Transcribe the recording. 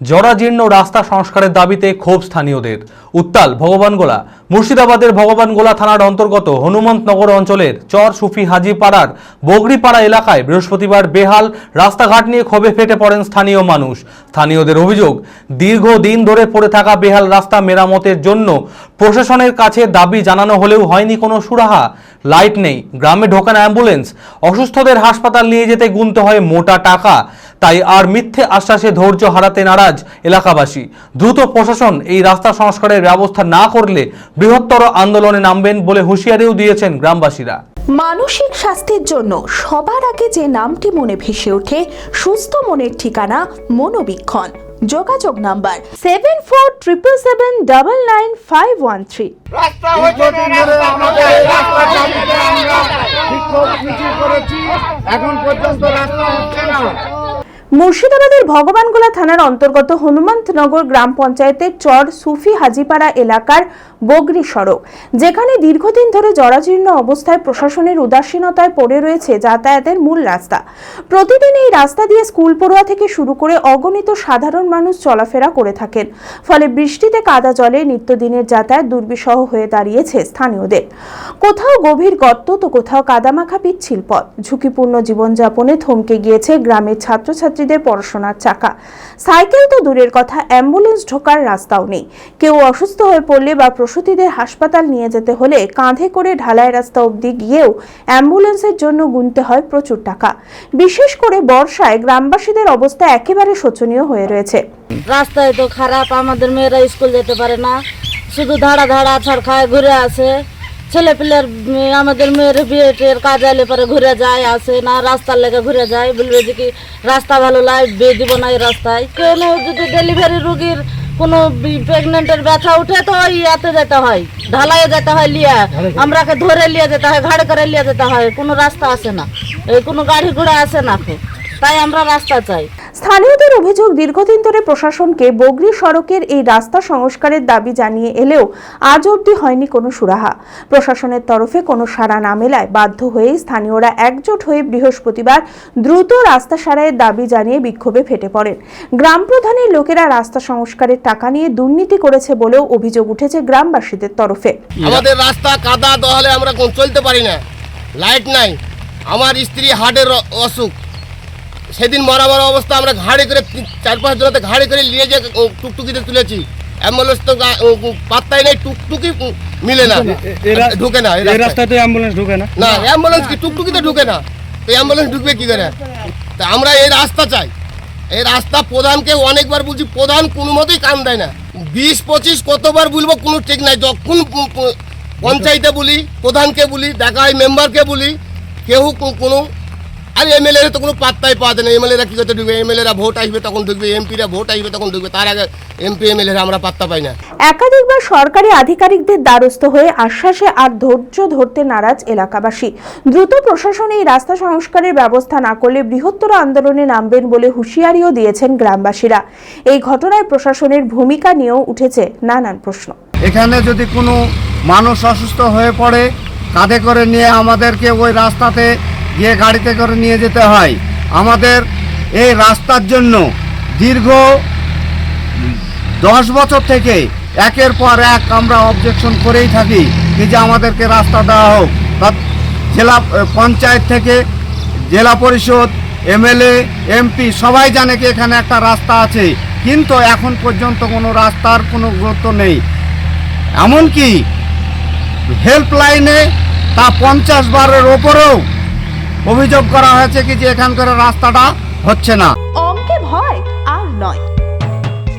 জরাজীর্ণ রাস্তা সংস্কারের দাবিতে ক্ষোভ স্থানীয়দের। উত্তাল ভগবানগোলা, মুর্শিদাবাদের ভগবানগোলা থানার অন্তর্গত হনুমন্তনগর অঞ্চলের চর সুফি হাজিপাড়ার বগরিপাড়া এলাকায় বৃহস্পতিবার বেহাল রাস্তাঘাট নিয়ে ক্ষোভে ফেটে পড়েন স্থানীয় মানুষ। স্থানীয়দের অভিযোগ, দীর্ঘদিন ধরে পড়ে থাকা বেহাল রাস্তা মেরামতের জন্য প্রশাসনের কাছে দাবি জানানো হলেও হয়নি কোনো সুরাহা। লাইট নেই, গ্রামে ঢোকানো অ্যাম্বুলেন্স, অসুস্থদের হাসপাতাল নিয়ে যেতে গুনতে হয় মোটা টাকা। তাই আর মিথ্যে আশ্বাসে ধৈর্য হারাতে নারাজ এলাকাবাসী। দ্রুত প্রশাসন এই রাস্তা সংস্কারের ব্যবস্থা না করলে বৃহত্তর আন্দোলনে নামবেন বলে হুঁশিয়ারিও দিয়েছেন গ্রামবাসীরা। মানসিক স্বাস্থ্যের জন্য সবার আগে যে নামটি মনে ভেসে ওঠে সুস্থ মনের ঠিকানা মনোবীক্ষণ। যোগাযোগ number seven four triple seven double nine five one three রাস্তা এখন পর্যন্ত হচ্ছে না। মুর্শিদাবাদের ভগবানগোলা থানার অন্তর্গত হনুমন্তনগর গ্রাম পঞ্চায়েতের চর সুফি হাজিপাড়া এলাকার বগরি সড়ক, যেখানে দীর্ঘদিন ধরে জরাজীর্ণ অবস্থায় প্রশাসনের উদাসীনতায় পড়ে রয়েছে যাতায়াতের মূল রাস্তা। প্রতিদিন এই রাস্তা দিয়ে স্কুল পড়ুয়া থেকে শুরু করে অগণিত সাধারণ মানুষ চলাফেরা করে থাকেন। ফলে বৃষ্টিতে কাদা জলে নিত্যদিনের যাতায়াত দুর্বিষহ হয়ে দাঁড়িয়েছে স্থানীয়দের। কোথাও গভীর গর্ত তো কোথাও কাদামাখা পিচ্ছিল পথ। ঝুঁকিপূর্ণ জীবনযাপনে থমকে গিয়েছে গ্রামের ছাত্রছাত্রীদের পড়াশোনার চাকা। সাইকেল তো দূরের কথা, অ্যাম্বুলেন্স ঢোকার রাস্তাও নেই। কেউ অসুস্থ হয়ে পড়লে বা প্রসূতিদের হাসপাতাল নিয়ে যেতে হলে কাঁধে করে ঢালাই রাস্তা অবধি গিয়েও অ্যাম্বুলেন্সের জন্য গুনতে হয় প্রচুর টাকা। বিশেষ করে বর্ষায় গ্রামবাসীদের অবস্থা একেবারে শোচনীয় হয়ে রয়েছে। রাস্তায় তো খারাপ, আমাদের মেয়েরা স্কুল যেতে পারে না। শুধু ধাড়া ধাড়া ছাড় খায়, ঘুরে আসে। ছেলে পিলের আমাদের মেয়ের বিয়ে টিয়ের কাজ আলে পরে ঘুরে যায়, আসে না, রাস্তার লেগে ঘুরে যায়। বলবে যে কি, রাস্তা ভালো লাগে বিয়ে দিব না এই রাস্তায়। কোনো? যদি ডেলিভারি রুগীর কোনো প্রেগনেন্টের ব্যথা উঠে তো ইয়াতে যেতে হয় ঢালাইয়ে যেতে হয় লিয়া। আমরাকে ধরে লিয়ে যেতে হয় ঘাড় করে লিয়ে যেতে হয় কোনো রাস্তা আসে না। এই কোনো গাড়ি ঘোড়া আসে না। তাই আমরা রাস্তা চাই। স্থানীয়দের অভিযোগ দীর্ঘদিন ধরে প্রশাসনকে বগরি সড়কের এই রাস্তা সংস্কারের দাবি জানিয়ে এলেও আজ অবধি হয়নি কোনো সুরাহা। প্রশাসনের তরফে কোনো সাড়া না মেলায় বাধ্য হয়ে স্থানীয়রা একজোট হয়ে বৃহস্পতিবার দ্রুত রাস্তা সারাইয়ের দাবি জানিয়ে বিক্ষোভে ফেটে পড়েন। গ্রাম প্রধানের লোকেরা রাস্তা সংস্কারের টাকা নিয়ে দুর্নীতি করেছে বলেও অভিযোগ উঠেছে গ্রামবাসীদের তরফে। আমাদের রাস্তা কাদা দহলে আমরা চলতে পারি না। লাইট নাই। আমার স্ত্রী হার্টের অসুখ। সেদিন মরা মরা অবস্থা আমরা ঘাড়ে করে চার পাঁচ জনাতে ঘাড়ে করে নিয়ে যে টুকটুকিতে তুলেছি। অ্যাম্বুলেন্স তো পাত্তাই নেই টুকটুকি মিলে না। ঢুকে না এই রাস্তাতে অ্যাম্বুলেন্স ঢোকে না? না অ্যাম্বুলেন্স কি টুকটুকিতে ঢুকে না। তো অ্যাম্বুলেন্স ঢুকবে কি করে? তা আমরা এই রাস্তা চাই। এই রাস্তা প্রধানকে অনেকবার বলছি প্রধান কোনো মতেই কান দেয় না। বিশ পঁচিশ কতবার বলব কোনো ঠিক নাই। যখন পঞ্চায়েতে বলি প্রধানকে বলি দেখা হয় মেম্বারকে বলি কেউ কোনো আর এমএলএ তো কোনো পাত্তাই পাওয়া যায় না। এমএলএরা কী করতে ঢুকবে? এমএলএরা ভোট আসবে তখন ঢুকবে। এমপিরা ভোট আসবে তখন ঢুকবে। তার আগে এমপি এমএলএরা আমরা পাত্তা পাই না। একাধিকবার সরকারি আধিকারিকদের দ্বারস্থ হয়ে আশ্বাসে আর ধৈর্য ধরতে নারাজ এলাকাবাসী। দ্রুত প্রশাসন এই রাস্তা সংস্কারের ব্যবস্থা না করলে বৃহত্তর আন্দোলনে নামবেন বলে হুঁশিয়ারিও দিয়েছেন গ্রামবাসীরা। এই ঘটনায় প্রশাসনের ভূমিকা নিয়েও উঠেছে নানান প্রশ্ন। এখানে যদি কোনো মানুষ অসুস্থ হয়ে পড়ে কাঁধে করে নিয়ে আমাদেরকে ওই রাস্তাতে গিয়ে গাড়িতে করে নিয়ে যেতে হয়। আমাদের এই রাস্তার জন্য দীর্ঘ দশ বছর থেকে একের পর এক আমরা অবজেকশন করেই থাকি যে আমাদেরকে রাস্তা দেওয়া হোক। জেলা পঞ্চায়েত থেকে জেলা পরিষদ, এমএলএ, এমপি সবাই জানে কি এখানে একটা রাস্তা আছে। কিন্তু এখন পর্যন্ত কোনো রাস্তার কোনো গুরুত্ব নেই। এমনকি হেল্পলাইনে তা পঞ্চাশ বারের ওপরেও অভিযোগ করা হয়েছে কি যে এখানকার রাস্তাটা হচ্ছে না। অঙ্কে ভয় আর নয়।